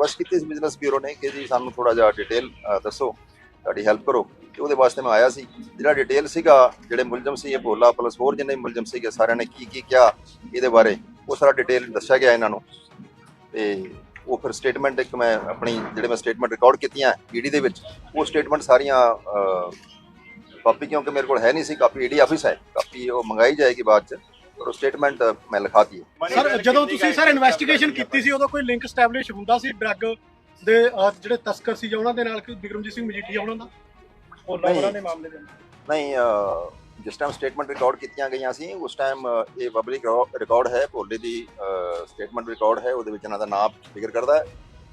Request ਕੀਤੀ ਸੀ business bureau ਨੇ ਕਿ ਜੀ ਸਾਨੂੰ ਥੋੜਾ ਜਿਹਾ ਡਿਟੇਲ ਦੱਸੋ, ਤੁਹਾਡੀ ਹੈਲਪ ਕਰੋ। ਤੇ ਉਹਦੇ ਵਾਸਤੇ ਮੈਂ ਆਇਆ ਸੀ। ਜਿਹੜਾ ਡਿਟੇਲ ਸੀਗਾ, ਜਿਹੜੇ ਮੁਲਜ਼ਮ ਸੀ, ਇਹ ਭੋਲਾ ਪਲਸ ਹੋਰ ਜਿੰਨੇ ਮੁਲਜ਼ਮ ਸੀਗੇ, ਸਾਰਿਆਂ ਨੇ ਕੀ ਕੀ ਕਿਹਾ ਇਹਦੇ ਬਾਰੇ, ਉਹ ਸਾਰਾ ਡਿਟੇਲ ਦੱਸਿਆ ਗਿਆ ਇਹਨਾਂ ਨੂੰ। ਤੇ ਉਹ ਫਿਰ ਸਟੇਟਮੈਂਟ ਇੱਕ ਮੈਂ ਆਪਣੀ, ਜਿਹੜੇ ਮੈਂ ਸਟੇਟਮੈਂਟ ਰਿਕਾਰਡ ਕੀਤੀਆਂ ਈਡੀ ਦੇ ਵਿੱਚ, ਉਹ ਸਟੇਟਮੈਂਟ ਸਾਰੀਆਂ ਕਾਪੀ ਕਿਉਂਕਿ ਮੇਰੇ ਕੋਲ ਹੈ ਨਹੀਂ ਸੀ, ਕਾਪੀ ਈਡੀ ਆਫਿਸ ਹੈ, ਕਾਪੀ ਉਹ ਮੰਗਾਈ ਜਾਏਗੀ ਬਾਅਦ ਚ। ਉਹ ਸਟੇਟਮੈਂਟ ਮੈਂ ਲਿਖਾਤੀ ਹੈ। ਸਰ ਜਦੋਂ ਤੁਸੀਂ ਸਰ ਇਨਵੈਸਟੀਗੇਸ਼ਨ ਕੀਤੀ ਸੀ ਉਦੋਂ ਕੋਈ ਲਿੰਕ ਸਟੈਬਲਿਸ਼ ਹੁੰਦਾ ਸੀ ਡਰੱਗ ਦੇ ਅਹ, ਜਿਹੜੇ ਤਸਕਰ ਸੀ ਜਾਂ ਉਹਨਾਂ ਦੇ ਨਾਲ ਬਿਕਰਮਜੀਤ ਸਿੰਘ ਮਜੀਠੀਆ ਉਹਨਾਂ ਦਾ? ਉਹਨਾਂ ਨਹੀਂ। ਉਹਨਾਂ ਦੇ ਮਾਮਲੇ ਦੇ ਅੰਦਰ ਨਹੀਂ ਅਹ, ਜਿਸ ਟਾਈਮ ਸਟੇਟਮੈਂਟ ਰਿਕਾਰਡ ਕੀਤੀਆਂ ਗਈਆਂ ਸੀ ਉਸ ਟਾਈਮ ਇਹ ਪਬਲਿਕ ਰਿਕਾਰਡ ਹੈ ਭੋਲੇ ਦੀ ਸਟੇਟਮੈਂਟ ਰਿਕਾਰਡ ਹੈ ਉਹਦੇ ਵਿੱਚ ਇਹਨਾਂ ਦਾ ਨਾਮ ਫਿਗਰ ਕਰਦਾ ਹੈ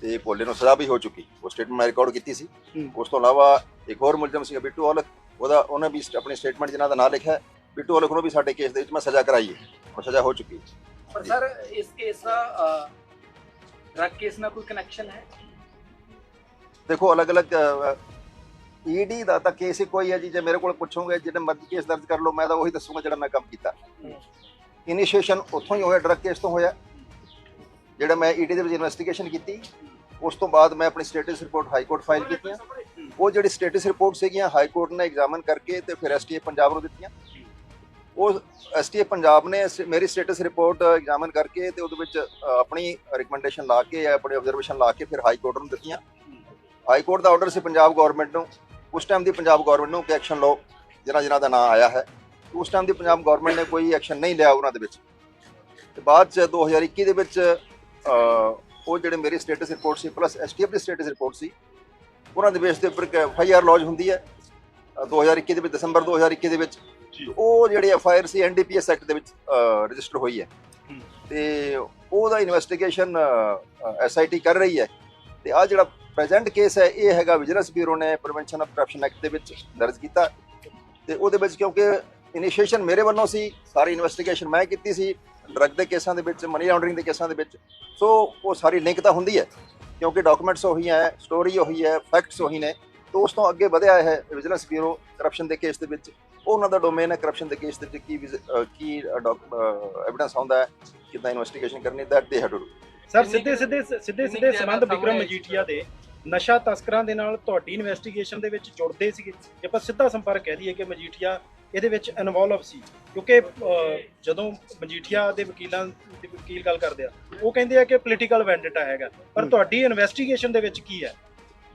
ਤੇ ਭੋਲੇ ਨੂੰ ਸਜ਼ਾ ਵੀ ਹੋ ਚੁੱਕੀ। ਉਹ ਸਟੇਟਮੈਂਟ ਮੈਂ ਰਿਕਾਰਡ ਕੀਤੀ ਸੀ। ਹੂੰ। ਉਸ ਤੋਂ ਇਲਾਵਾ ਇੱਕ ਹੋਰ ਮੁਲਜ਼ਮ ਸੀ ਬਿੱਟੂ ਔਲਖ ਉਹਦਾ ਉਹਨੇ ਵੀ ਆਪਣੀ ਸਟੇਟਮੈਂਟ ਜਿਨ੍ਹਾਂ ਦਾ ਨਾਮ ਲਿਖਿਆ ਹੈ, ਬਿੱਟੂ ਔਲਖ ਨੂੰ ਵੀ ਸਾਡੇ ਕੇਸ ਦੇ ਵਿੱਚ ਮੈਂ ਸਜ਼ਾ ਕਰਾਈ ਹੈ ਉਹ ਸਜ਼ਾ ਹੋ ਚੁੱਕੀ ਹੈ। ਪਰ ਸਰ ਇਸ ਕੇਸ ਦਾ ਡਰਗ ਕੇਸ ਨਾਲ ਕੋਈ ਕਨੈਕਸ਼ਨ ਹੈ? ਦੇਖੋ ਅਲੱਗ-ਅਲੱਗ ਈਡੀ ਦਾ ਤਾਂ ਕੇਸ ਹੀ ਕੋਈ ਹੈ ਜੀ। ਜੇ ਮੇਰੇ ਕੋਲ ਪੁੱਛੋਗੇ ਜਿਹਨੇ ਮਰਜ਼ੀ ਕੇਸ ਦਰਜ ਕਰ ਲਓ ਮੈਂ ਤਾਂ ਉਹੀ ਦੱਸੂਗਾ ਜਿਹੜਾ ਮੈਂ ਕੰਮ ਕੀਤਾ। ਇਨੀਸ਼ੀਏਸ਼ਨ ਉੱਥੋਂ ਹੀ ਹੋਇਆ ਡਰਗ ਕੇਸ ਤੋਂ ਹੋਇਆ। ਜਿਹੜਾ ਮੈਂ ਈਡੀ ਦੇ ਵਿੱਚ ਇਨਵੈਸਟੀਗੇਸ਼ਨ ਕੀਤੀ ਉਸ ਤੋਂ ਬਾਅਦ ਮੈਂ ਆਪਣੀ status report high court file ਕੀਤੀਆਂ ਉਹ ਜਿਹੜੀ ਸਟੇਟਸ ਰਿਪੋਰਟ ਸੀਗੀਆਂ ਹਾਈ ਕੋਰਟ ਨੇ ਐਗਜ਼ਾਮਨ ਕਰਕੇ ਤੇ ਫਿਰ ਐਸਟੀਏ ਪੰਜਾਬ ਨੂੰ ਦਿੱਤੀਆਂ। ਉਹ ਐਸਟੀਏ ਪੰਜਾਬ ਨੇ ਮੇਰੀ ਸਟੇਟਸ ਰਿਪੋਰਟ ਐਗਜ਼ਾਮਨ ਕਰਕੇ ਤੇ ਉਹਦੇ ਵਿੱਚ ਆਪਣੀ ਰਿਕਮੈਂਡੇਸ਼ਨ ਲਾ ਕੇ ਜਾਂ ਆਪਣੀ ਆਬਜ਼ਰਵੇਸ਼ਨ ਲਾ ਕੇ ਫਿਰ ਹਾਈ ਕੋਰਟ ਨੂੰ ਦਿੱਤੀਆਂ। ਹਾਈ ਕੋਰਟ ਦਾ ਆਰਡਰ ਸੀ ਪੰਜਾਬ ਗਵਰਨਮੈਂਟ ਨੂੰ। ਉਸ ਟਾਈਮ ਦੀ ਪੰਜਾਬ ਗਵਰਨਮੈਂਟ ਨੂੰ ਕਿ ਐਕਸ਼ਨ ਲਓ ਜਿਹਨਾਂ ਜਿਹਨਾਂ ਦਾ ਨਾਮ ਆਇਆ ਹੈ। ਉਸ ਟਾਈਮ ਦੀ ਪੰਜਾਬ ਗਵਰਨਮੈਂਟ ਨੇ ਕੋਈ ਐਕਸ਼ਨ ਨਹੀਂ ਲਿਆ ਉਹਨਾਂ ਦੇ ਵਿੱਚ। ਤੇ ਬਾਅਦ ਚ 2021 ਦੇ ਵਿੱਚ ਉਹ ਜਿਹੜੇ ਮੇਰੀ ਸਟੇਟਸ ਰਿਪੋਰਟ ਸੀ ਪਲੱਸ ਐਸਟੀਐਫ ਦੀ ਸਟੇਟਸ ਰਿਪੋਰਟ ਸੀ ਉਹਨਾਂ ਦੇ ਬੇਸ ਦੇ ਉੱਪਰ ਇੱਕ ਐਫਆਈਆਰ ਲੌਜ ਹੁੰਦੀ ਹੈ। ਅਹ, 2021 ਦੇ ਵਿੱਚ ਦਸੰਬਰ 2021 ਦੇ ਵਿੱਚ। ਉਹ ਜਿਹੜੀ ਐਫਆਈਆਰ ਸੀ ਐਨਡੀਪੀਐਸ ਐਕਟ ਦੇ ਵਿੱਚ ਰਜਿਸਟਰ ਹੋਈ ਹੈ। ਤੇ ਉਹਦਾ ਇਨਵੈਸਟੀਗੇਸ਼ਨ ਐਸਆਈਟੀ ਕਰ ਰਹੀ ਹੈ। ਤੇ ਆ ਜਿਹੜਾ ਪ੍ਰੈਜ਼ੈਂਟ ਕੇਸ ਹੈ ਇਹ ਹੈਗਾ ਵਿਜੀਲੈਂਸ ਬਿਊਰੋ ਨੇ ਪ੍ਰੀਵੈਂਸ਼ਨ ਆਫ ਕਰਪਸ਼ਨ ਐਕਟ ਦੇ ਵਿੱਚ ਦਰਜ ਕੀਤਾ। ਤੇ ਉਹਦੇ ਵਿੱਚ ਕਿਉਂਕਿ ਇਨੀਸ਼ੀਏਸ਼ਨ ਮੇਰੇ ਵੱਲੋਂ ਸੀ ਸਾਰੀ ਇਨਵੈਸਟੀਗੇਸ਼ਨ ਮੈਂ ਕੀਤੀ ਸੀ ਡਰੱਗ ਦੇ ਕੇਸਾਂ ਦੇ ਵਿੱਚ ਮਨੀ ਲਾਂਡਰਿੰਗ ਦੇ ਕੇਸਾਂ ਦੇ ਵਿੱਚ। ਸੋ ਉਹ ਸਾਰੀ ਲਿੰਕ ਤਾਂ ਹੁੰਦੀ ਹੈ ਕਿਉਂਕਿ ਡਾਕੂਮੈਂਟਸ ਉਹੀ ਹੈ ਸਟੋਰੀ ਉਹੀ ਹੈ ਫੈਕਟਸ ਉਹੀ ਨੇ। ਤੋਂ ਉਸ ਤੋਂ ਅੱਗੇ ਵਧਿਆ ਹੈ ਵਿਜੀਲੈਂਸ ਬਿਊਰੋ ਕਰਪਸ਼ਨ ਦੇ ਕੇਸ ਦੇ ਵਿੱਚ। ਉਹਨਾਂ ਦਾ ਡੋਮੇਨ ਹੈ ਕਰਪਸ਼ਨ ਦੇ ਕੇਸ ਦੇ ਵਿੱਚ ਕੀ ਵਿਜ- ਅਹ ਕੀ ਐਵੀਡੈਂਸ ਆਉਂਦਾ ਹੈ ਕਿਦਾਂ ਇਨਵੈਸਟੀਗੇਸ਼ਨ ਕਰਨੀ ਦੈਟ ਦੇ ਹੈਡ ਟੂ ਸਰ ਸਿੱਧੇ ਸਿੱਧੇ ਸਿੱਧੇ ਸਿੱਧੇ ਸੰਬੰਧ ਵਿਕਰਮ ਮਜੀਠੀਆ ਦੇ ਨਸ਼ਾ ਤਸਕਰਾਂ ਦੇ ਨਾਲ ਤੁਹਾਡੀ ਇਨਵੈਸਟੀਗੇਸ਼ਨ ਦੇ ਵਿੱਚ ਜੁੜਦੇ ਸੀਗੇ। ਜੇ ਆਪਾਂ ਸਿੱਧਾ ਸੰਪਰਕ ਕਹਿ ਦਈਏ ਕਿ ਮਜੀਠੀਆ ਇਹਦੇ ਵਿੱਚ ਇਨਵੋਲਵ ਸੀ ਕਿਉਂਕਿ ਅਹ, ਜਦੋਂ ਮਜੀਠੀਆ ਦੇ ਵਕੀਲਾਂ ਦੇ ਵਕੀਲ ਗੱਲ ਕਰਦੇ ਆ ਉਹ ਕਹਿੰਦੇ ਆ ਕਿ ਪੋਲੀਟੀਕਲ ਵੈਂਡੇਟਾ ਹੈਗਾ। ਪਰ। ਤੁਹਾਡੀ ਇਨਵੈਸਟੀਗੇਸ਼ਨ ਦੇ ਵਿੱਚ ਕੀ ਹੈ?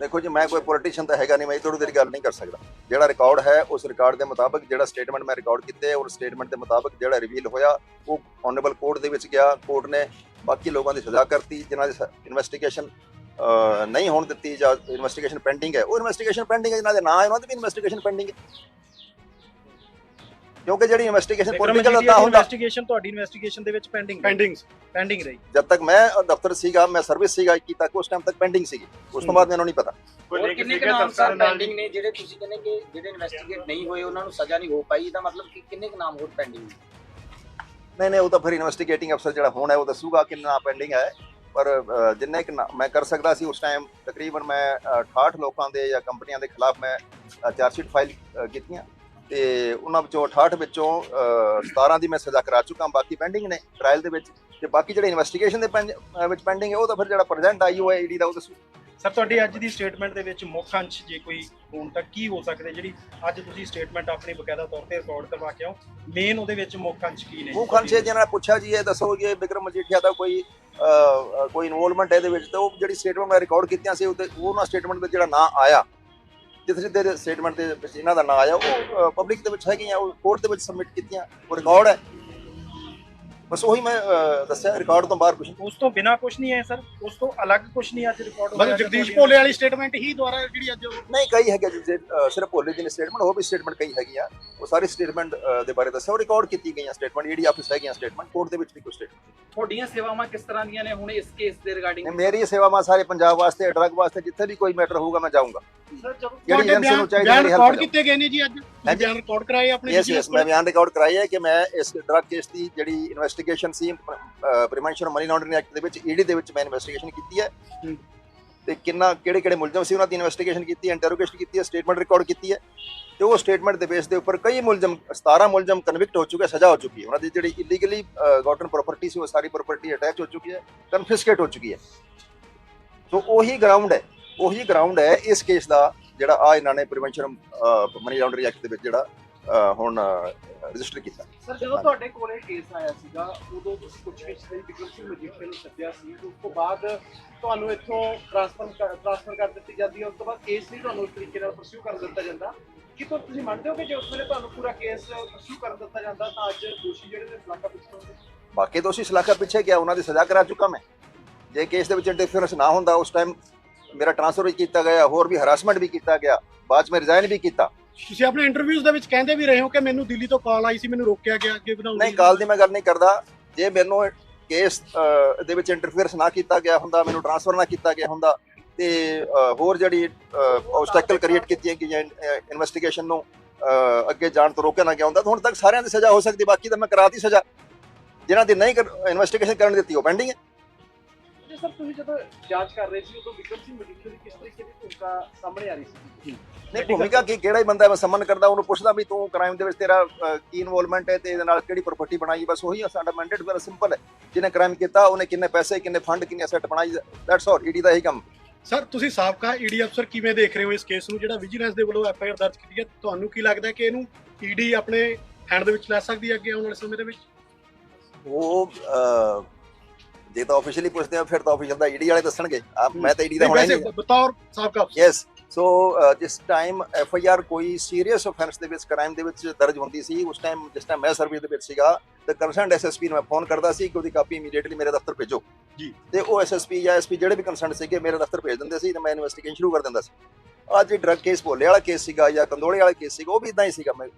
ਦੇਖੋ ਜੀ, ਮੈਂ ਕੋਈ ਪੋਲੀਟੀਸ਼ੀਅਨ ਤਾਂ ਹੈਗਾ ਨਹੀਂ, ਮੈਂ ਥੋੜੀ ਦੇਰ ਗੱਲ ਨਹੀਂ ਕਰ ਸਕਦਾ। ਜਿਹੜਾ ਰਿਕਾਰਡ ਹੈ, ਉਸ ਰਿਕਾਰਡ ਦੇ ਮੁਤਾਬਕ ਜਿਹੜਾ ਸਟੇਟਮੈਂਟ ਮੈਂ ਰਿਕਾਰਡ ਕੀਤੇ ਔਰ ਸਟੇਟਮੈਂਟ ਦੇ ਮੁਤਾਬਕ ਜਿਹੜਾ ਰਿਵੀਲ ਹੋਇਆ, ਉਹ ਆਨਰੇਬਲ ਕੋਰਟ ਦੇ ਵਿੱਚ ਗਿਆ। ਕੋਰਟ ਨੇ ਬਾਕੀ ਲੋਕਾਂ ਦੀ ਸਜ਼ਾ ਕਰਤੀ, ਜਿਨ੍ਹਾਂ ਦੀ ਇਨਵੈਸਟੀਗੇਸ਼ਨ ਨਹੀਂ ਹੋਣ ਦਿੱਤੀ ਜਾਂ ਇਨਵੈਸਟੀਗੇਸ਼ਨ ਪੈਂਡਿੰਗ ਹੈ। ਉਹ ਇਨਵੈਸਟੀਗੇਸ਼ਨ ਪੈਂਡਿੰਗ ਹੈ, ਜਿਨ੍ਹਾਂ ਦੇ ਨਾਂ ਹੈ, ਉਹਨਾਂ ਦੀ ਵੀ ਇਨਵੈਸਟੀਗੇਸ਼ਨ ਪੈਂਡਿੰਗ ਹੈ। ਕਿਉਂਕਿ ਜਿਹੜੀ ਇਨਵੈਸਟੀਗੇਸ਼ਨ ਪੋਲੀਟੀਕਲ ਦਾ ਹੁੰਦਾ ਇਨਵੈਸਟੀਗੇਸ਼ਨ ਤੁਹਾਡੀ ਇਨਵੈਸਟੀਗੇਸ਼ਨ ਦੇ ਵਿੱਚ ਪੈਂਡਿੰਗ ਪੈਂਡਿੰਗਸ ਪੈਂਡਿੰਗ ਰਹੀ। ਜਦ ਤੱਕ ਮੈਂ ਦਫ਼ਤਰ ਸੀਗਾ ਮੈਂ ਸਰਵਿਸ ਸੀਗਾ 21 ਤੱਕ ਉਸ ਟਾਈਮ ਤੱਕ ਪੈਂਡਿੰਗ ਸੀਗੀ। ਉਸ ਤੋਂ ਬਾਅਦ ਮੈਨੂੰ ਨਹੀਂ ਪਤਾ। ਹੋਰ ਕਿੰਨੇ ਕੁ ਨਾਮ ਸਰ ਪੈਂਡਿੰਗ ਨੇ ਜਿਹੜੇ ਤੁਸੀਂ ਕਹਿੰਦੇ ਕਿ ਜਿਹੜੇ ਇਨਵੈਸਟੀਗੇਟ ਨਹੀਂ ਹੋਏ ਉਹਨਾਂ ਨੂੰ ਸਜ਼ਾ ਨਹੀਂ ਹੋ ਪਾਈ ਇਹਦਾ ਮਤਲਬ ਕਿ ਕਿੰਨੇ ਕੁ ਨਾਮ ਹੋਰ ਪੈਂਡਿੰਗ ਨੇ? ਨਹੀਂ ਨਹੀਂ ਉਹ ਤਾਂ ਫਿਰ ਇਨਵੈਸਟੀਗੇਟਿੰਗ ਅਫਸਰ ਜਿਹੜਾ ਹੋਣਾ ਹੈ ਉਹ ਦੱਸੂਗਾ ਕਿੰਨਾ ਪੈਂਡਿੰਗ ਹੈ। ਪਰ ਜਿੰਨੇ ਕਿ ਮੈਂ ਕਰ ਸਕਦਾ ਸੀ ਉਸ ਟਾਈਮ ਤਕਰੀਬਨ ਮੈਂ ਅ, 68 ਲੋਕਾਂ ਦੇ ਜਾਂ ਕੰਪਨੀਆਂ ਦੇ ਖਿਲਾਫ ਮੈਂ ਚਾਰਜ ਸ਼ੀਟ ਫਾਈਲ ਕੀਤੀਆਂ। ਤੇ ਉਹਨਾਂ ਵਿੱਚੋਂ 68 ਵਿੱਚੋਂ ਅ, 17 ਦੀ ਮੈਂ ਸਜ਼ਾ ਕਰਾ ਚੁੱਕਾ ਬਾਕੀ ਪੈਂਡਿੰਗ ਨੇ ਟ੍ਰਾਇਲ ਦੇ ਵਿੱਚ। ਤੇ ਬਾਕੀ ਜਿਹੜੇ ਇਨਵੈਸਟੀਗੇਸ਼ਨ ਦੇ ਵਿੱਚ ਪੈਂਡਿੰਗ ਹੈ ਉਹ ਤਾਂ ਫਿਰ ਜਿਹੜਾ ਪ੍ਰੈਜ਼ੈਂਟ ਆਈ ਹੋਇਆ ਈਡੀ ਦਾ ਉਹ ਦੱਸੂ। ਸਰ ਤੁਹਾਡੀ ਅੱਜ ਦੀ ਸਟੇਟਮੈਂਟ ਦੇ ਵਿੱਚ ਮੁੱਖ ਅੰਸ਼ ਜੇ ਕੋਈ ਹੋਣ ਤਾਂ ਕੀ ਹੋ ਸਕਦੇ ਜਿਹੜੀ ਅੱਜ ਤੁਸੀਂ ਸਟੇਟਮੈਂਟ ਆਪਣੀ ਬਕਾਇਦਾ ਤੌਰ ਤੇ ਰਿਕਾਰਡ ਕਰਵਾ ਕੇ ਆਓ ਮੇਨ ਉਹਦੇ ਵਿੱਚ ਮੁੱਖ ਅੰਸ਼ ਕੀ ਨੇ? ਉਹ ਖੰਚੇ ਜਿਹਨਾਂ ਨੇ ਪੁੱਛਿਆ ਜੀ ਇਹ ਦੱਸੋ ਕਿ ਬਿਕਰਮ ਮਜੀਠੀਆ ਦਾ ਕੋਈ ਕੋਈ ਇਨਵੋਲਵਮੈਂਟ ਇਹਦੇ ਵਿੱਚ ਤੇ ਉਹ ਜਿਹੜੀ ਸਟੇਟਮੈਂਟ ਮੈਂ ਰਿਕਾਰਡ ਕੀਤੀਆਂ ਸੀ ਉਹਤੇ ਉਹਨਾਂ ਸਟੇਟਮੈਂਟ ਵਿੱਚ ਜਿਹੜਾ ਨਾਂ ਆਇਆ। ਜਿਸ ਦੇ ਸਟੇਟਮੈਂਟ ਦੇ ਵਿੱਚ ਇਹਨਾਂ ਦਾ ਨਾਂ ਆਇਆ ਉਹ ਪਬਲਿਕ ਦੇ ਵਿੱਚ ਹੈਗੀਆਂ ਉਹ ਕੋਰਟ ਦੇ ਵਿੱਚ ਸਬਮਿਟ ਕੀਤੀਆਂ ਉਹ ਰਿਕਾਰਡ ਹੈ। ਬਸ ਉਹੀ ਮੈਂ ਦੱਸਿਆ ਰਿਕਾਰਡ ਤੋਂ ਬਾਹਰ ਕੁਝ ਉਸ ਤੋਂ ਬਿਨਾ ਕੁਝ ਨਹੀਂ ਹੈ ਸਰ। ਉਸ ਤੋਂ ਅਲੱਗ ਕੁਝ ਨਹੀਂ ਅੱਜ ਰਿਕਾਰਡ ਮਤਲਬ ਜਗਦੀਸ਼ ਭੋਲੇ ਵਾਲੀ ਸਟੇਟਮੈਂਟ ਹੀ ਦੁਆਰਾ ਜਿਹੜੀ ਅੱਜ ਨਹੀਂ ਕਈ ਹੈਗੇ ਜੀ ਸਿਰਫ ਭੋਲੇ ਜੀ ਨੇ ਸਟੇਟਮੈਂਟ ਉਹ ਵੀ ਸਟੇਟਮੈਂਟ ਕਈ ਹੈਗੀਆਂ। ਉਹ ਸਾਰੀ ਸਟੇਟਮੈਂਟ ਦੇ ਬਾਰੇ ਦੱਸਿਆ ਉਹ ਰਿਕਾਰਡ ਕੀਤੀ ਗਈਆਂ ਸਟੇਟਮੈਂਟ ਜਿਹੜੀ ਆਫਿਸ ਹੈਗੀਆਂ ਸਟੇਟਮੈਂਟ ਕੋਰਟ ਦੇ ਵਿੱਚ ਵੀ ਕੋਈ ਸਟੇਟਮੈਂਟ ਤੁਹਾਡੀਆਂ ਸੇਵਾਵਾਂ ਕਿਸ ਤਰ੍ਹਾਂ ਦੀਆਂ ਨੇ ਹੁਣ ਇਸ ਕੇਸ ਦੇ ਰਿਗਾਰਡਿੰਗ ਮੇਰੀ ਸੇਵਾਵਾਂ ਸਾਰੇ ਪੰਜਾਬ ਵਾਸਤੇ ਡਰੱਗ ਵਾਸਤੇ ਜਿੱਥੇ ਵੀ ਕੋਈ ਮੈਟਰ ਹੋਊਗਾ ਮੈਂ ਜਾਊਂਗਾ। ਜਿਹੜੀ ਏਜੰਸੀ ਨੂੰ ਚਾਹੀਦੀ ਮੇਰੀ ਰਿਕਾਰਡ ਕੀਤੇ ਗਏ ਨੇ ਜੀ ਅੱਜ। ਬਿਆਨ ਰਿਕਾਰਡ ਕਰਾਏ ਆਪਣੇ ਯੈਸ ਯੈਸ ਮੈਂ ਬਿਆਨ ਰਿਕਾਰਡ ਕਰਾਇਆ ਹੈ ਕਿ ਮੈਂ ਇਸ ਡਰੱਗ ਕੇਸ ਦੀ ਜਿਹੜੀ ਇਨਵੈਸਟੀਗੇਸ਼ਨ ਸੀ ਪ੍ਰੀਵੈਂਸ਼ਨ ਮਨੀ ਲਾਂਡਰਿੰਗ ਐਕਟ ਦੇ ਵਿੱਚ ਈਡੀ ਦੇ ਵਿੱਚ ਮੈਂ ਇਨਵੈਸਟੀਗੇਸ਼ਨ ਕੀਤੀ ਹੈ। ਹੂੰ। ਤੇ ਕਿੰਨਾ ਕਿਹੜੇ ਕਿਹੜੇ ਮੁਲਜ਼ਮ ਸੀ ਉਹਨਾਂ ਦੀ ਇਨਵੈਸਟੀਗੇਸ਼ਨ ਕੀਤੀ ਹੈ ਇੰਟਰੋਗੇਸ਼ਨ ਕੀਤੀ ਹੈ ਸਟੇਟਮੈਂਟ ਰਿਕਾਰਡ ਕੀਤੀ ਹੈ। ਤੇ ਉਹ ਸਟੇਟਮੈਂਟ ਦੇ ਬੇਸ ਦੇ ਉੱਪਰ ਕਈ ਮੁਲਜ਼ਮ 17 ਮੁਲਜ਼ਮ ਕਨਵਿਕਟ ਹੋ ਚੁੱਕੇ ਸਜ਼ਾ ਹੋ ਚੁੱਕੀ ਹੈ। ਉਹਨਾਂ ਦੀ ਜਿਹੜੀ ਇਲੀਗਲੀ ਗਾਟਨ ਪ੍ਰਾਪਰਟੀ ਸੀ ਉਹ ਸਾਰੀ ਪ੍ਰਾਪਰਟੀ ਅਟੈਚ ਹੋ ਚੁੱਕੀ ਹੈ ਕਨਫਿਸਕੇਟ ਹੋ ਚੁੱਕੀ ਹੈ। ਸੋ ਉਹੀ ਗਰਾਊਂਡ ਹੈ। ਉਹੀ ਗਰਾਊਂਡ ਹੈ ਇਸ ਕੇਸ ਦਾ ਜਿਹੜਾ ਆ ਇਹਨਾਂ ਨੇ ਪ੍ਰੀਵੈਂਸ਼ਨ ਮਨੀ ਲਾਂਡਰਿੰਗ ਐਕਟ ਦੇ ਵਿੱਚ ਜਿਹੜਾ ਹੁਣ ਰਜਿਸਟਰ ਕੀਤਾ। ਸਰ ਜਦੋਂ ਤੁਹਾਡੇ ਕੋਲੇ ਕੇਸ ਆਇਆ ਸੀਗਾ ਉਦੋਂ ਤੁਸੀਂ ਕੁਝ ਵਿੱਚ ਲਈ ਵਿਕਰਮ ਸਿੰਘ ਮਜੀਠੀਆ ਨੂੰ ਸੱਦਿਆ ਸੀ ਉਸ ਤੋਂ ਬਾਅਦ ਤੁਹਾਨੂੰ ਇੱਥੋਂ ਟ੍ਰਾਂਸਫਰ ਟ੍ਰਾਂਸਫਰ ਕਰ ਦਿੱਤੀ ਜਾਂਦੀ ਹੈ ਉਸ ਤੋਂ ਬਾਅਦ ਕੇਸ ਨਹੀਂ ਤੁਹਾਨੂੰ ਉਸ ਤਰੀਕੇ ਨਾਲ ਪਰਸਿਊ ਕਰਨ ਦਿੱਤਾ ਜਾਂਦਾ। ਕੀ ਤੁਸੀਂ ਮੰਨਦੇ ਹੋ ਕਿ ਜੇ ਉਸ ਵੇਲੇ ਤੁਹਾਨੂੰ ਪੂਰਾ ਕੇਸ ਪਰਸਿਊ ਕਰਨ ਦਿੱਤਾ ਜਾਂਦਾ ਤਾਂ ਅੱਜ ਦੋਸ਼ੀ ਜਿਹੜੇ ਨੇ ਸਲਾਕਾ ਪਿੱਛੇ ਹੁੰਦੇ ਬਾਕੀ ਦੋਸ਼ੀ ਸਲਾਖਾ ਪਿੱਛੇ ਗਿਆ ਉਹਨਾਂ ਦੀ ਸਜ਼ਾ ਕਰਾ ਚੁੱਕਾ ਮੈਂ। ਜੇ ਕੇਸ ਦੇ ਵਿੱਚ ਇੰਟਰਫੇਰੈਂਸ ਨਾ ਹੁੰਦਾ ਉਸ ਟਾਈਮ ਮੇਰਾ ਟ੍ਰਾਂਸਫਰ ਵੀ ਕੀਤਾ ਗਿਆ ਹੋਰ ਵੀ ਹਰਾਸਮੈਂਟ ਵੀ ਕੀਤਾ ਗਿਆ ਬਾਅਦ ਚ ਮੈਂ ਰਿਜ਼ਾਈਨ ਵੀ ਕੀਤਾ। ਤੁਸੀਂ ਆਪਣੇ ਇੰਟਰਵਿਊਜ਼ ਦੇ ਵਿੱਚ ਕਹਿੰਦੇ ਵੀ ਰਹੇ ਹੋ ਕਿ ਮੈਨੂੰ ਦਿੱਲੀ ਤੋਂ ਕਾਲ ਆਈ ਸੀ ਮੈਨੂੰ ਰੋਕਿਆ ਗਿਆ ਅੱਗੇ ਬਣਾਉਣ ਨਹੀਂ ਕਾਲ ਦੀ ਮੈਂ ਗੱਲ ਨਹੀਂ ਕਰਦਾ। ਜੇ ਮੈਨੂੰ ਕੇਸ ਦੇ ਵਿੱਚ ਇੰਟਰਫੇਰੈਂਸ ਨਾ ਕੀਤਾ ਗਿਆ ਹੁੰਦਾ ਮੈਨੂੰ ਟ੍ਰਾਂਸਫਰ ਨਾ ਕੀਤਾ ਗਿਆ ਹੁੰਦਾ ਤੇ ਹੋਰ ਜਿਹੜੀ ਆਬਸਟੈਕਲ ਕ੍ਰੀਏਟ ਕੀਤੀਆਂ ਗਈਆਂ ਇਨਵੈਸਟੀਗੇਸ਼ਨ ਨੂੰ ਅੱਗੇ ਜਾਣ ਤੋਂ ਰੋਕਿਆ ਨਾ ਗਿਆ ਹੁੰਦਾ ਤਾਂ ਹੁਣ ਤੱਕ ਸਾਰਿਆਂ ਦੀ ਸਜ਼ਾ ਹੋ ਸਕਦੀ ਬਾਕੀ ਤਾਂ ਮੈਂ ਕਰਾਤੀ ਸਜ਼ਾ। ਜਿਨ੍ਹਾਂ ਦੀ ਨਹੀਂ ਇਨਵੈਸਟੀਗੇਸ਼ਨ ਕਰਨ ਦਿੱਤੀ ਉਹ ਪੈਂਡਿੰਗ ਹੈ। ਸਰ ਤੁਸੀਂ ਜਦੋਂ ਜਾਂਚ ਕਰ ਰਹੇ ਸੀ ਉਦੋਂ ਵਿਕਰਮ ਸਿੰਘ ਮਜੀਠੀਆ ਦੀ ਕਿਸ ਤਰੀਕੇ ਦੀ ਭੂਮਿਕਾ ਸਾਹਮਣੇ ਆ ਰਹੀ ਸੀ? ਨਹੀਂ ਭੂਮਿਕਾ ਕੀ ਕਿਹੜਾ ਹੀ ਬੰਦਾ ਮੈਂ ਸਮਨ ਕਰਦਾ ਉਹਨੂੰ ਪੁੱਛਦਾ ਵੀ ਤੂੰ ਕ੍ਰਾਈਮ ਦੇ ਵਿੱਚ ਤੇਰਾ ਕੀ ਇਨਵੋਲਵਮੈਂਟ ਹੈ ਤੇ ਇਹਦੇ ਨਾਲ ਕਿਹੜੀ ਪ੍ਰਾਪਰਟੀ ਬਣਾਈ ਬਸ ਉਹੀ ਸਾਡਾ ਮੈਂਡੇਟ ਬੜਾ ਸਿੰਪਲ ਹੈ। ਜਿਹਨੇ ਕ੍ਰਾਈਮ ਕੀਤਾ ਉਹਨੇ ਕਿੰਨੇ ਪੈਸੇ ਕਿੰਨੇ ਫੰਡ ਕਿੰਨੀ ਅਸੈਟ ਬਣਾਈ ਦੈਟਸ ਆਲ ਈਡੀ ਦਾ ਇਹੀ ਕੰਮ। ਸਰ ਤੁਸੀਂ ਸਾਬਕਾ ਈਡੀ ਅਫਸਰ ਕਿਵੇਂ ਦੇਖ ਰਹੇ ਹੋ ਇਸ ਕੇਸ ਨੂੰ? ਜਿਹੜਾ ਵਿਜੀਲੈਂਸ ਦੇ ਵੱਲੋਂ ਐਫਆਈਆਰ ਦਰਜ ਕੀਤੀ ਹੈ ਤੁਹਾਨੂੰ ਕੀ ਲੱਗਦਾ ਹੈ ਕਿ ਇਹਨੂੰ ਈਡੀ ਆਪਣੇ ਹੈਂਡ ਦੇ ਵਿੱਚ ਲੈ ਸਕਦੀ ਹੈ ਅੱਗੇ ਆਉਣ ਵਾਲੇ ਸਮੇਂ ਦੇ ਵਿੱਚ? ਉਹ ਜੇ ਤਾਂ ਆਫੀਸ਼ੀਅਲੀ ਪੁੱਛਦੇ ਆ ਫਿਰ ਤਾਂ ਆਫੀਸ਼ੀਅਲ ਦਾ ਈਡੀ ਵਾਲੇ ਦੱਸਣਗੇ। ਆ ਮੈਂ ਤਾਂ ਈਡੀ ਦਾ ਹੋਣਾ ਨਹੀਂ। ਬਤੌਰ ਸਾਬਕਾ ਯੈਸ ਸੋ ਜਿਸ ਟਾਈਮ ਐਫ ਆਈ ਆਰ ਕੋਈ ਸੀਰੀਅਸ ਆਫੈਂਸ ਦੇ ਵਿੱਚ ਕ੍ਰਾਈਮ ਦੇ ਵਿੱਚ ਦਰਜ ਹੁੰਦੀ ਸੀ ਉਸ ਟਾਈਮ ਜਿਸ ਟਾਈਮ ਮੈਂ ਸਰਵਿਸ ਦੇ ਵਿੱਚ ਸੀਗਾ ਤੇ ਕੰਸਰਨਡ ਐਸਐਸਪੀ ਨੂੰ ਮੈਂ ਫੋਨ ਕਰਦਾ ਸੀ ਕਿ ਉਹਦੀ ਕਾਪੀ ਇਮੀਡੀਏਟਲੀ ਮੇਰੇ ਦਫ਼ਤਰ ਭੇਜੋ। ਜੀ। ਤੇ ਉਹ ਐਸਐਸਪੀ ਜਾਂ ਐਸਪੀ ਜਿਹੜੇ ਵੀ ਕੰਸਰਨਡ ਸੀਗੇ ਮੇਰੇ ਦਫ਼ਤਰ ਭੇਜ ਦਿੰਦੇ ਸੀ ਤੇ ਮੈਂ ਇਨਵੈਸਟੀਗੇਸ਼ਨ ਸ਼ੁਰੂ ਕਰ ਦਿੰਦਾ ਸੀ। ਅੱਜ ਡਰਗ ਕੇਸ ਭੋਲੇ ਵਾਲਾ ਕੇਸ ਸੀਗਾ ਜਾਂ ਕੰਦੋਲੇ ਵਾਲਾ ਕੇਸ ਸੀਗਾ ਉਹ ਵੀ ਇਦਾਂ ਹੀ ਸੀਗਾ। ਮੈਂ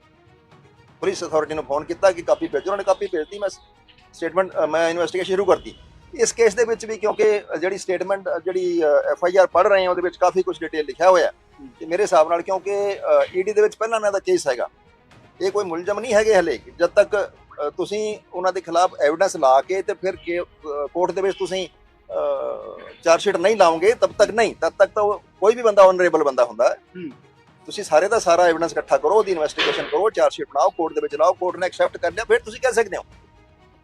ਪੁਲਿਸ ਅਥਾਰਟੀ ਨੂੰ ਫੋਨ ਕੀਤਾ ਕਿ ਕਾਪੀ ਭੇਜੋ ਉਹਨਾਂ ਨੇ ਕਾਪੀ ਭੇਜਤੀ ਮੈਂ ਸਟੇਟਮੈਂਟ ਮੈਂ ਇਨਵੈਸਟੀਗੇਸ਼ਨ ਸ਼ੁਰੂ ਕਰਤੀ। ਇਸ ਕੇਸ ਦੇ ਵਿੱਚ ਵੀ ਕਿਉਂਕਿ ਜਿਹੜੀ ਸਟੇਟਮੈਂਟ ਜਿਹੜੀ ਐਫ ਆਈ ਆਰ ਪੜ੍ਹ ਰਹੇ ਹਾਂ ਉਹਦੇ ਵਿੱਚ ਕਾਫੀ ਕੁਝ ਡਿਟੇਲ ਲਿਖਿਆ ਹੋਇਆ ਤੇ ਮੇਰੇ ਹਿਸਾਬ ਨਾਲ ਕਿਉਂਕਿ ਈਡੀ ਦੇ ਵਿੱਚ ਪਹਿਲਾਂ ਇਹਨਾਂ ਦਾ ਕੇਸ ਹੈਗਾ। ਇਹ ਕੋਈ ਮੁਲਜ਼ਮ ਨਹੀਂ ਹੈਗੇ ਹਲੇ। ਜਦ ਤੱਕ ਤੁਸੀਂ ਉਹਨਾਂ ਦੇ ਖਿਲਾਫ ਐਵੀਡੈਂਸ ਲਾ ਕੇ ਤੇ ਫਿਰ ਕੋਰਟ ਦੇ ਵਿੱਚ ਤੁਸੀਂ ਚਾਰਜ ਸ਼ੀਟ ਨਹੀਂ ਲਾਓਗੇ ਤਬ ਤੱਕ ਨਹੀਂ। ਤਦ ਤੱਕ ਤਾਂ ਕੋਈ ਵੀ ਬੰਦਾ ਆਨਰੇਬਲ ਬੰਦਾ ਹੁੰਦਾ ਹੈ। ਤੁਸੀਂ ਸਾਰੇ ਦਾ ਸਾਰਾ ਐਵੀਡੈਂਸ ਇਕੱਠਾ ਕਰੋ ਉਹਦੀ ਇਨਵੈਸਟੀਗੇਸ਼ਨ ਕਰੋ ਚਾਰਜ ਸ਼ੀਟ ਬਣਾਓ ਕੋਰਟ ਦੇ ਵਿੱਚ ਲਾਓ ਕੋਰਟ ਨੇ ਐਕਸੈਪਟ ਕਰ ਲਿਆ ਫਿਰ ਤੁਸੀਂ ਕਹਿ ਸਕਦੇ ਹੋ।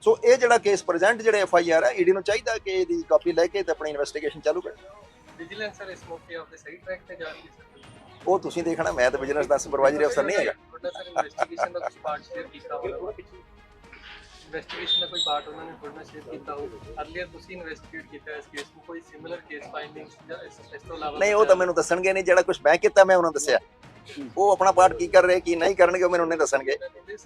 ਸੋ ਇਹ ਜਿਹੜਾ ਕੇਸ ਪ੍ਰੈਜ਼ੈਂਟ ਜਿਹੜੇ ਐਫ ਆਈ ਆਰ ਹੈ ਈਡੀ ਨੂੰ ਚਾਹੀਦਾ ਕਿ ਇਹਦੀ ਕਾਪੀ ਲੈ ਕੇ ਤੇ ਆਪਣੀ ਇਨਵੈਸਟੀਗੇਸ਼ਨ ਚਾਲੂ ਕਰੇ ਵਿਜੀਲੈਂਸ ਸਰ ਇਸ ਮੌਕੇ ਆਪਦੇ ਸਹੀ ਟਰੈਕ ਤੇ ਜਾ ਰਹੀ ਹੈ ਉਹ ਤੁਸੀਂ ਦੇਖਣਾ ਮੈਂ ਤਾਂ ਬਿਜ਼ਨਸ ਦਾ ਸੁਪਰਵਾਈਜ਼ਰ ਅਫਸਰ ਨਹੀਂ ਹੈਗਾ। ਤੁਹਾਡਾ ਸਰ ਇਨਵੈਸਟੀਗੇਸ਼ਨ ਦਾ ਕੁਝ ਪਾਰਟ ਸ਼ੇਅਰ ਕੀਤਾ ਹੋਣਾ ਇਨਵੈਸਟੀਗੇਸ਼ਨ ਦਾ ਕੋਈ ਪਾਰਟ ਉਹਨਾਂ ਨੇ ਤੁਹਾਡੇ ਨਾਲ ਸ਼ੇਅਰ ਕੀਤਾ ਹੋ ਅਰਲੀਅਰ ਤੁਸੀਂ ਇਨਵੈਸਟੀਗੇਟ ਕੀਤਾ ਇਸ ਕੇਸ ਨੂੰ ਕੋਈ ਸਿਮਿਲਰ ਕੇਸ ਫਾਈਂਡਿੰਗਸ ਜਾਂ ਇਸ ਤੋਂ ਇਲਾਵਾ ਨਹੀਂ ਉਹ ਤਾਂ ਮੈਨੂੰ ਦੱਸਣਗੇ ਨਹੀਂ ਜਿਹੜਾ ਕੁਝ ਮੈਂ ਕੀਤਾ ਮੈਂ ਉਹਨਾਂ ਨੂੰ ਦੱਸਿਆ। ਉਹ ਆਪਣਾ ਪਾਰਟ ਕੀ ਕਰ ਰਹੇ, ਕੀ ਨਹੀਂ ਕਰਨਗੇ, ਉਹ ਮੈਨੂੰ ਨਹੀਂ ਦੱਸਣਗੇ।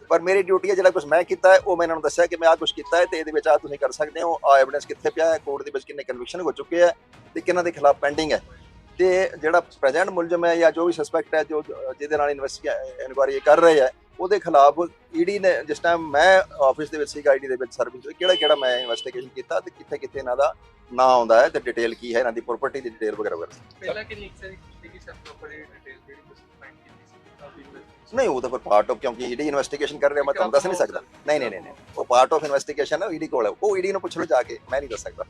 ਪਰ ਮੇਰੀ ਡਿਊਟੀ ਹੈ ਜਿਹੜਾ ਕੁਝ ਮੈਂ ਕੀਤਾ ਹੈ, ਉਹ ਮੈਂ ਇਹਨਾਂ ਨੂੰ ਦੱਸਿਆ ਕਿ ਮੈਂ ਆਹ ਕੁਝ ਕੀਤਾ ਹੈ ਤੇ ਇਹਦੇ ਵਿੱਚ ਆ ਤੁਸੀਂ ਕਰ ਸਕਦੇ ਹੋ। ਆ ਐਵੀਡੈਂਸ ਕਿੱਥੇ ਪਿਆ ਹੈ ਕੋਰਟ ਦੇ ਵਿੱਚ ਕਿੰਨੇ ਕਨਵਿਕਸ਼ਨ ਹੋ ਚੁੱਕੇ ਹੈ ਤੇ ਕਿਹਨਾਂ ਦੇ ਖਿਲਾਫ ਪੈਂਡਿੰਗ ਹੈ। ਤੇ ਜਿਹੜਾ ਪ੍ਰੈਜ਼ੈਂਟ ਮੁਲਜ਼ਮ ਹੈ ਜਾਂ ਜੋ ਵੀ ਸਸਪੈਕਟ ਹੈ, ਜੋ, ਜਿਹਦੇ ਨਾਲ ਇਨਕੁਆਇਰੀ ਕਰ ਰਹੇ ਹੈ, ਉਹਦੇ ਖਿਲਾਫ ਈਡੀ ਨੇ ਜਿਸ ਟਾਈਮ ਮੈਂ ਆਫਿਸ ਦੇ ਵਿੱਚ ਸੀਗਾ ਈਡੀ ਦੇ ਵਿੱਚ ਸਰਵਿਸ ਕਿਹੜਾ ਕਿਹੜਾ ਮੈਂ ਇਨਵੈਸਟੀਗੇਸ਼ਨ ਕੀਤਾ ਤੇ ਕਿੱਥੇ ਕਿੱਥੇ ਇਹਨਾਂ ਦਾ ਨਾਂ ਆਉਂਦਾ ਹੈ ਤੇ ਡਿਟੇਲ ਕੀ ਹੈ, ਇਹਨਾਂ ਦੀ ਪ੍ਰਾਪਰਟੀ ਦੀ ਡਿਟੇਲ ਵਗੈਰਾ ਵਗੈਰਾ। ਪਹਿਲਾਂ ਕਿੰਨੀ ਸਰ ਸੀਗੀ ਸਰ ਪ੍ਰੋਪਰਟੀ ਨਹੀਂ ਉਹ ਤਾਂ ਫਿਰ ਪਾਰਟ ਆਫ ਕਿਉਂਕਿ ਈਡੀ ਇਨਵੈਸਟੀਗੇਸ਼ਨ ਕਰ ਰਿਹਾ ਮੈਂ ਤੁਹਾਨੂੰ ਦੱਸ ਨਹੀਂ ਸਕਦਾ। ਨਹੀਂ ਨਹੀਂ ਨਹੀਂ ਉਹ ਪਾਰਟ ਆਫ ਇਨਵੈਸਟੀਗੇਸ਼ਨ ਹੈ ਈਡੀ ਕੋਲ ਹੈ ਉਹ ਈਡੀ ਨੂੰ ਪੁੱਛ ਲਓ ਜਾ ਕੇ ਮੈਂ ਨਹੀਂ ਦੱਸ ਸਕਦਾ।